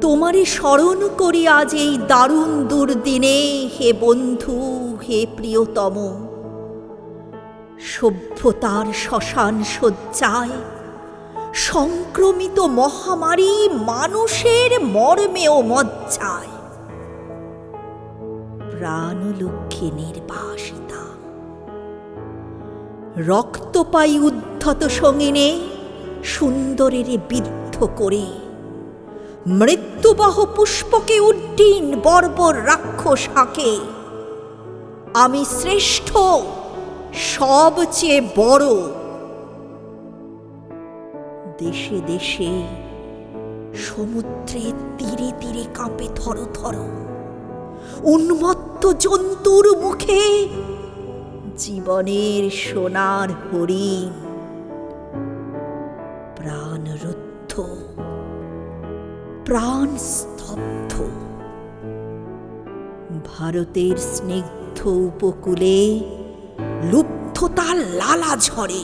তোমারে স্মরণ করি আজ এই দারুণ দুর্দিনে, হে বন্ধু, হে প্রিয়তম। সভ্যতার শ্মশান শয্যায় সংক্রমিত মহামারী মানুষের মর্মেও মজ্জায়। প্রাণলক্ষ্মী নির্বাসিতা। রক্তপাই উদ্ধত সঙ্গিনে সুন্দরের বিদ্ধ করে মৃত্যুবাহ পুষ্পকে উড্ডীন বর্বর রাক্ষস হাকে। আমি শ্রেষ্ঠ সবচেয়ে বড়। দেশে দেশে সমুদ্রে তীরে তীরে কাঁপে থর থর। উন্মত্ত জন্তুর মুখে জীবনের সোনার হরিণ প্রাণরুদ্ধ। প্রাণ স্তব্ধ। ভারতের স্নিগ্ধ উপকূলে লুব্ধতার লালা ঝরে।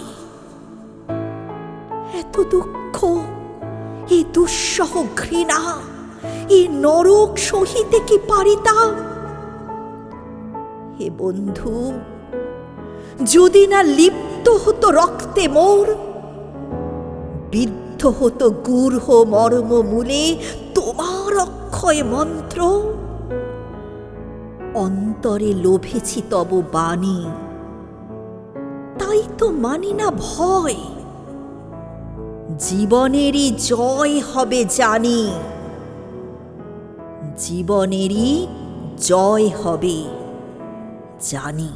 এত দুঃখ, এ দুঃসহ ঘৃণা, এ নরক সহিতে কি পারিতাম হে বন্ধু, যদি না লিপ্ত হতো রক্তে মোর বিদ্ধ হতো গূঢ় মর্ম মূলে তোমার অক্ষয় মন্ত্র। অন্তরে লোভেছি তব বাণী। তাই তো মানি না ভয়। জীবনেরই জয় হবে জানি। জীবনেরই জয় হবে জানি।